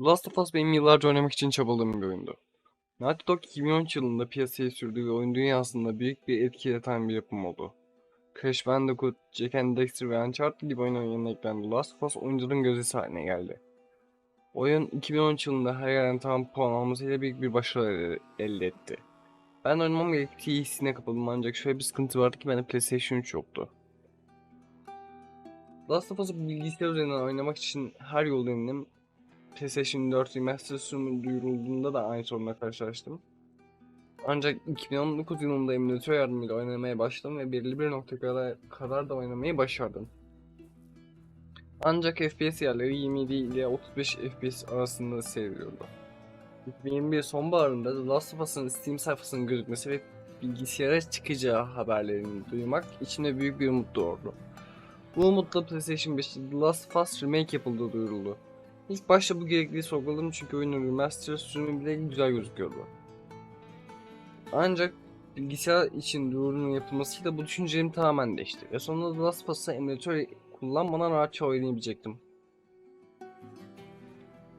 Last of Us benim yıllarca oynamak için çabaladığım bir oyundu. Naughty Dog 2013 yılında piyasaya sürdüğü ve oyun dünyasında büyük bir etki yaratan bir yapım oldu. Crash Bandicoot, Jack and Dexter ve Uncharted gibi oyunların yanına eklenen The Last of Us oyuncuların gözdesi haline geldi. Oyun 2013 yılında her yerden tam puan almasıyla büyük bir başarı elde- etti. Ben oynamam gerektiği hissine kapıldım ancak şöyle bir sıkıntı vardı ki bende PlayStation 3 yoktu. Last of Us'ı bilgisayar üzerinden oynamak için her yol denedim PlayStation 4 Remastered sürümü duyurulduğunda da aynı sorunla karşılaştım. Ancak 2019 yılında emülatör yardımıyla oynamaya başladım ve belirli bir noktaya kadar, da oynamayı başardım. Ancak FPS yerleri 27 ile 35 FPS arasında seyrediyordu. 2021 sonbaharında The Last of Us'ın Steam sayfasının gözükmesi ve bilgisayara çıkacağı haberlerini duymak içimde büyük bir umut doğurdu. Bu umutla PlayStation 5'te The Last of Us Remake yapıldığı duyuruldu. İlk başta bu gerekliliği sorguladım çünkü oyunun remaster sürümü bile güzel gözüküyordu. Ancak bilgisayar için duyurunun yapılmasıyla bu düşüncelerim tamamen değişti ve sonunda The Last Us'ı emülatör kullanmadan rahatça oynayabilecektim.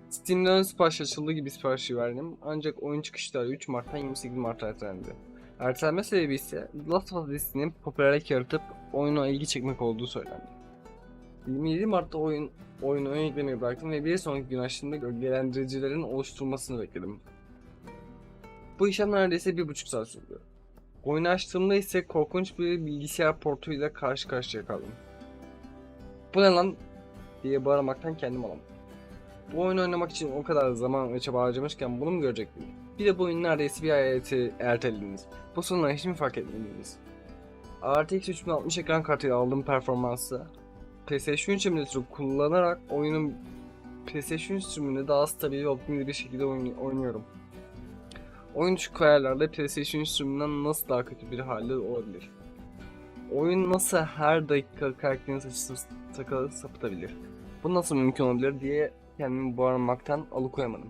Steam'den sipariş açıldığı gibi siparişi verdim ancak oyun çıkış tarihi 3 Mart'tan 28 Mart'a ertelendi. Ertelenme sebebi ise The Last of Us dizisinin popülerlik yaratıp oyuna ilgi çekmek olduğu söylendi. 27 Mart'ta oyun oyunu ön yüklemeyi bıraktım ve bir sonraki gün açtığımda gölgelendiricilerin oluşturulmasını bekledim. Bu işlem neredeyse bir buçuk saat sürdü. Oyunu açtığımda ise korkunç bir bilgisayar portuyla karşı karşıya kaldım. Bu ne lan diye bağırmaktan kendim alamadım. Bu oyunu oynamak için o kadar zaman ve çaba harcamışken bunu mu görecektim? Bir de bu oyunu neredeyse bir ay erte- ertelediniz. Bu sorunları hiç mi fark etmediniz? RTX 3060 ekran kartıyla aldığım performansı PlayStation 3 emülatörü kullanarak oyunun PlayStation 3 sürümünde daha stabil ve optimize bir şekilde oyn- oynuyorum. Oyun düşük ayarlarda PlayStation 3 sürümünden nasıl daha kötü bir halde olabilir? Oyun nasıl her dakika karakterin saçı sakalı sapıtabilir? Bu nasıl mümkün olabilir diye kendimi bağırmaktan alıkoyamadım.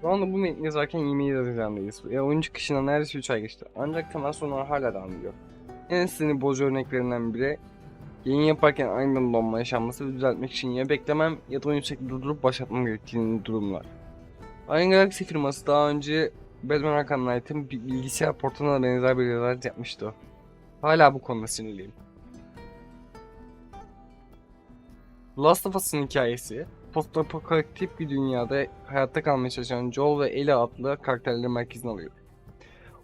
Şu anda bu metni yazarken 27 Haziran'dayız ve oyun çıkışına neredeyse 3 ay geçti. Ancak temel sorunlar hala devam ediyor. En sinir bozucu örneklerinden biri Yayın yaparken aniden donma yaşanması ve düzeltmek için ya beklemem ya da oyunu sürekli durdurup başlatmam gerektiğini durumlar. Aynı Galaxy firması daha önce Batman Arkham Knight'ın bilgisayar portuna benzer bir rezalet yapmıştı. Hala bu konuda sinirliyim. Last of Us'ın hikayesi, post-apokaliptik bir dünyada hayatta kalmaya çalışan Joel ve Ellie adlı karakterlerin merkezine alıyor.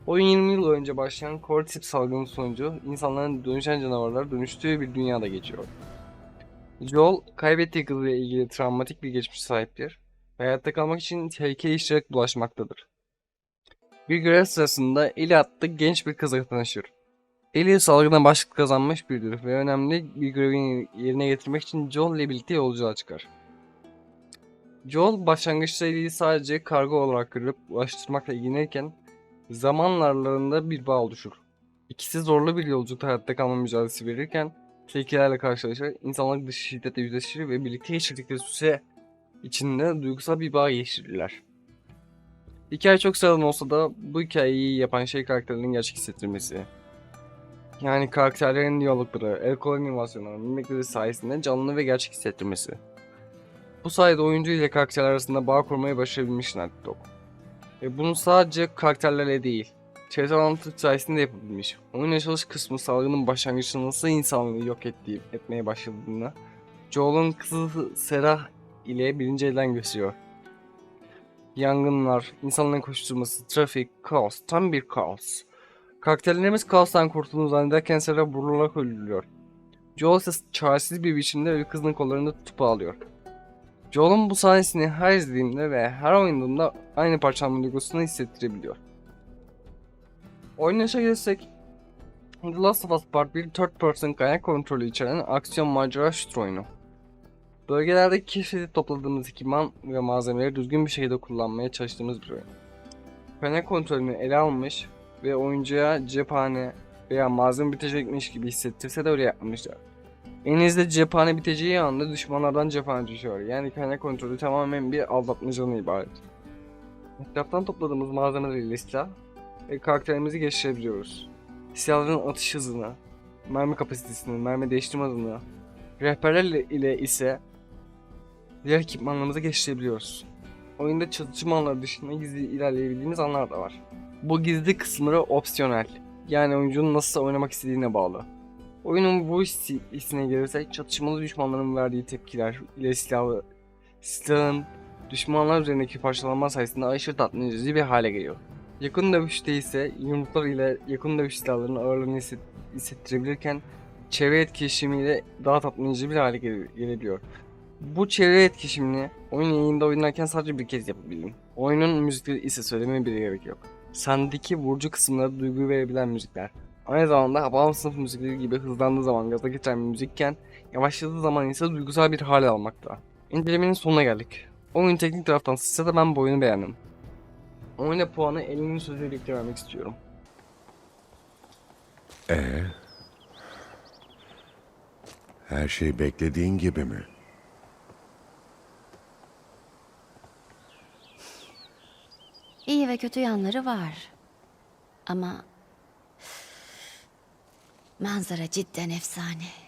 Oyun 20 yıl önce başlayan Cordyceps salgını sonucu insanların dönüşen canavarlara dönüştüğü bir dünyada geçiyor. Joel, kaybettiği kızıyla ilgili travmatik bir geçmiş sahiptir hayatta kalmak için tehlikeli işlere bulaşmaktadır. Bir görev sırasında Ellie adlı genç bir kızla tanışır. Ellie salgına başlık kazanmış biridir ve önemli bir görevi yerine getirmek için Joel ile birlikte yolculuğa çıkar. Joel başlangıçta Ellie'yi sadece kargo olarak görüp ulaştırmakla ilgilenirken zamanlarlarında bir bağ oluşur. İkisi zorlu bir yolculukta hayatta kalma mücadelesi verirken tehlikelerle karşılaşır, insanlık dışı şiddetle yüzleşir ve birlikte geçirdikleri süre içinde duygusal bir bağ geçirirler. Hikaye çok sıradan olsa da bu hikayeyi yapan şey karakterlerin gerçek hissettirmesi. Yani karakterlerin diyalogları, el kol animasyonları, mimikleri sayesinde canlı ve gerçek hissettirmesi. Bu sayede oyuncu ile karakterler arasında bağ kurmayı başarabilmiş Naughty. Ve bunu sadece karakterlerle değil, çevresel anlatı sayesinde yapabilmiş. Oyun yaşanış kısmı salgının başlangıçında nasıl insanlığı yok ettiği, etmeye başladığını Joel'un kızı Serah ile birinci elden gösteriyor. Yangınlar, insanların koşturması, trafik, kaos, tam bir kaos. Karakterlerimiz kaostan kurtulduğunu zannederken Serah vurularak öldürülüyor. Joel ise çaresiz bir biçimde ölü kızının kollarını tutup ağlıyor. Joel'un bu sahnesini her izlediğimde ve her oynadığımda aynı parçalanma duygusunu hissettirebiliyor. Oynayışa gelirsek, The Last of Us Part 1 third person kaynak kontrolü içeren aksiyon macera shooter oyunu. Bölgelerde keşfedip topladığımız ekipman ve malzemeleri düzgün bir şekilde kullanmaya çalıştığımız bir oyun. Kaynak kontrolünü ele almış ve oyuncuya cephane veya malzeme bitecekmiş gibi hissettirse de öyle yapmamışlar. Elinizde cephane biteceği anda düşmanlardan cephane düşüyor. Yani kaynak kontrolü tamamen bir aldatmacadan ibaret. Etraftan topladığımız malzemeleriyle silah ve karakterimizi geliştirebiliyoruz. Silahların atış hızını, mermi kapasitesini, mermi değiştirme hızını, rehberler ile ise diğer ekipmanlarımızı geliştirebiliyoruz. Oyunda çatışma alanları dışında gizli ilerleyebildiğimiz anlar da var. Bu gizli kısımları opsiyonel. Yani oyuncunun nasıl oynamak istediğine bağlı. Oyunun hissi- hissine gelirsek çatışmalı düşmanların verdiği tepkiler ile silahlı, silahın düşmanlar üzerindeki parçalanma sayesinde aşırı tatmin edici bir hale geliyor. Yakın dövüşte ise yumruklar ile yakın dövüş silahlarının ağırlığını hisset- hissettirebilirken çevre etkileşimiyle daha tatmin edici bir hale gele- gelebiliyor. Bu çevre etkileşimini oyun yayında oynarken sadece bir kez yapabildim. Oyunun müzikleri ise söylemeye bile gerek yok. Sendeki vurucu kısımları duygu verebilen müzikler. Aynı zamanda bağımsız sınıf müzikleri gibi hızlandığı zaman gaza getiren bir müzikken yavaşladığı zaman ise duygusal bir hale almakta. İncelemenin sonuna geldik. Oyun teknik taraftan sıçsa da ben bu oyunu beğendim. Oyuna puanı 50'nin sözüyle birlikte vermek istiyorum. Ee? Her şey beklediğin gibi mi? İyi ve kötü yanları var. Ama manzara cidden efsane.